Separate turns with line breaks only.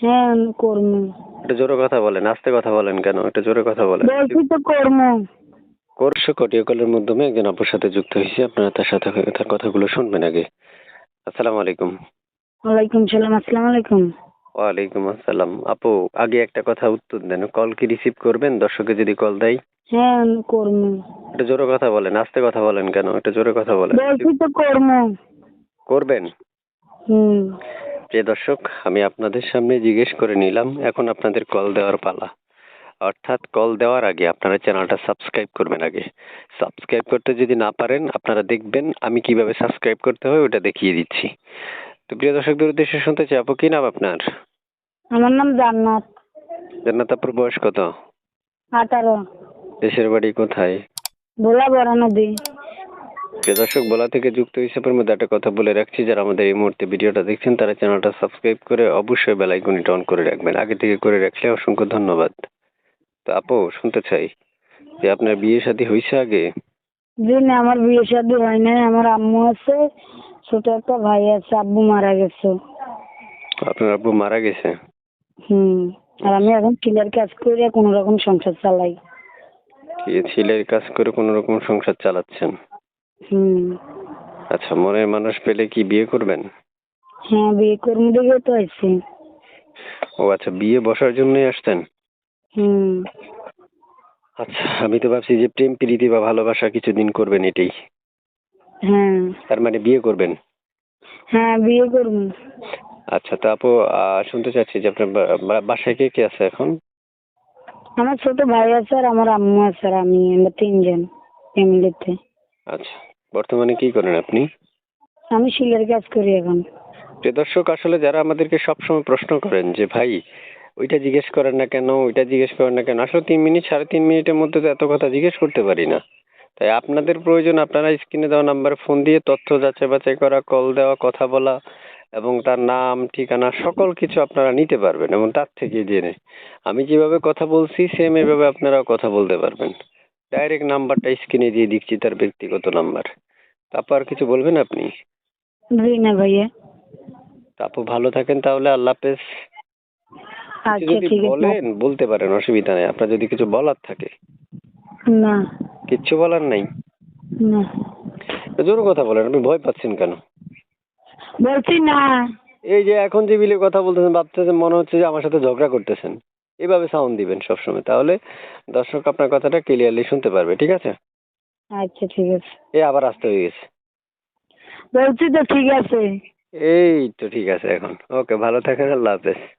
হ্যাঁ আমি
একটু জোরে কথা বলেন আস্তে কথা বলেন কেন? একটু জোরে কথা বলেন।
বলছি তো করব।
কোর্স অডিও কলের মাধ্যমে একজন আপুর সাথে যুক্ত হয়েছি। আপনারা তার সাথে তার কথাগুলো শুনবেন আগে। আসসালামু আলাইকুম।
ওয়ালাইকুম সালাম আসসালামু আলাইকুম।
ওয়ালাইকুম আসসালাম। আপু আগে একটা কথা উত্তর দেন। কল কি রিসিভ করবেন? দর্শকে যদি কল দেয়
হ্যাঁ আমি করব।
একটু জোরে কথা বলেন আস্তে কথা বলেন কেন? একটু জোরে কথা বলেন।
বলছি তো করব।
করবেন?
হুম।
প্রিয় দর্শক আমি আপনাদের সামনে জিজ্ঞেস করে নিলাম এখন আপনাদের কল দেওয়ার পালা। অর্থাৎ কল দেওয়ার আগে আপনারা চ্যানেলটা সাবস্ক্রাইব করবেন আগে। সাবস্ক্রাইব করতে যদি না পারেন আপনারা দেখবেন আমি কীভাবে সাবস্ক্রাইব করতে হয় ওটা দেখিয়ে দিচ্ছি। তো প্রিয় দর্শকদের উদ্দেশ্যে শুনতে আপু কি নাম আপনার?
আমার নাম জান্নাত।
জান্নাত আপুর বয়স কত?
আঠারো।
দেশের বাড়ি কোথায়?
ভোলা বড় নদী।
প্রিয় দর্শক বলা থেকে যুক্ত হিসেবের মধ্যে একটা কথা বলে রাখছি। যারা আমাদের এই মুহূর্তে ভিডিওটা দেখছেন তারা চ্যানেলটা সাবস্ক্রাইব করে অবশ্যই বেল আইকনটা অন করে রাখবেন। আগে থেকে করে রাখলে অসংখ্য ধন্যবাদ। তো আপু শুনতে চাই যে আপনার বিয়ে শাদী হয়েছে আগে?
জি না আমার বিয়ে শাদী হয় নাই। আমার আম্মু আছে ছোট একটা ভাই আছে আব্বু মারা গেছে।
আপনার আব্বু মারা গেছে?
হুম আর আমি এখন টিলার কাজ করে কোনো রকম সংসার চালাই।
ছেলের কাজ করে কোনো রকম সংসার চালাচ্ছেন?
হুম।
আচ্ছা মনের মানুষ পেলে কি বিয়ে করবেন?
হ্যাঁ বিয়ে করব দেখে তো আইছি।
ও আচ্ছা বিয়ে বসার জন্যই আসতেন?
হুম।
আচ্ছা আমি তো ভাবছি যে প্রেম প্রীতি বা ভালোবাসা কিছুদিন করবেন এটাই।
হ্যাঁ।
তার মানে বিয়ে করবেন?
হ্যাঁ বিয়ে করব।
আচ্ছা তা আপু আহ, শুনতে চাচ্ছি যে আপনার বা- বা- বাসায় কে কে আছে এখন?
আমার ছোট ভাই আছে আর আমার আম্মু আছে আর আমি আমরা তিনজন ফ্যামিলিতে
আচ্ছা বর্তমানে কি করেন আপনি?
আমি শিলের কাজ করি এখন।
যে দর্শক আসলে যারা আমাদেরকে সবসময় প্রশ্ন করেন যে ভাই ওইটা জিজ্ঞেস করেন না কেন? ওইটা জিজ্ঞেস করেন না কেন? আসলে তিন মিনিট সাড়ে তিন মিনিটের মধ্যে তো এত কথা জিজ্ঞেস করতে পারি না। তাই আপনাদের প্রয়োজন আপনারা স্ক্রিনে দেওয়া নাম্বারে ফোন দিয়ে তথ্য যাচাই বাছাই করা কল দেওয়া কথা বলা এবং তার নাম ঠিকানা সকল কিছু আপনারা নিতে পারবেন এবং তার থেকে জেনে। আমি যেভাবে কথা বলছি সেম এভাবে আপনারাও কথা বলতে পারবেন। ডাইরেক্ট নাম্বারটা স্ক্রিনে দিয়ে দিচ্ছি তার ব্যক্তিগত নাম্বার তারপর আর কিছু বলবেন আপনি?
না ভাইয়া।
তা আপু ভালো থাকেন তাহলে আল্লাহ হাফেজ। কিছু
আচ্ছা
যদি
ঠিক আছে।
বলেন বলতে পারেন অসুবিধা নেই। আপনার যদি কিছু বলার থাকে।
না।
কিচ্ছু বলার নাই?
না।
জোর কথা বলেন আপনি ভয় পাচ্ছেন কেন?
বলছি না।
এই যে এখন যে বিলে কথা বলতেছেন ভাবতেছেন মনে হচ্ছে যে আমার সাথে ঝগড়া করতেছেন। এভাবে সাউন্ড দিবেন সবসময়। তাহলে দর্শক আপনার কথাটা ক্লিয়ারলি শুনতে পারবে ঠিক আছে?
আচ্ছা ঠিক আছে।
এ আবার আসতে হয়ে গেছে।
বলছি তো ঠিক আছে?
এই তো ঠিক আছে এখন। ওকে ভালো থাকেন আল্লাহ হাফেজ।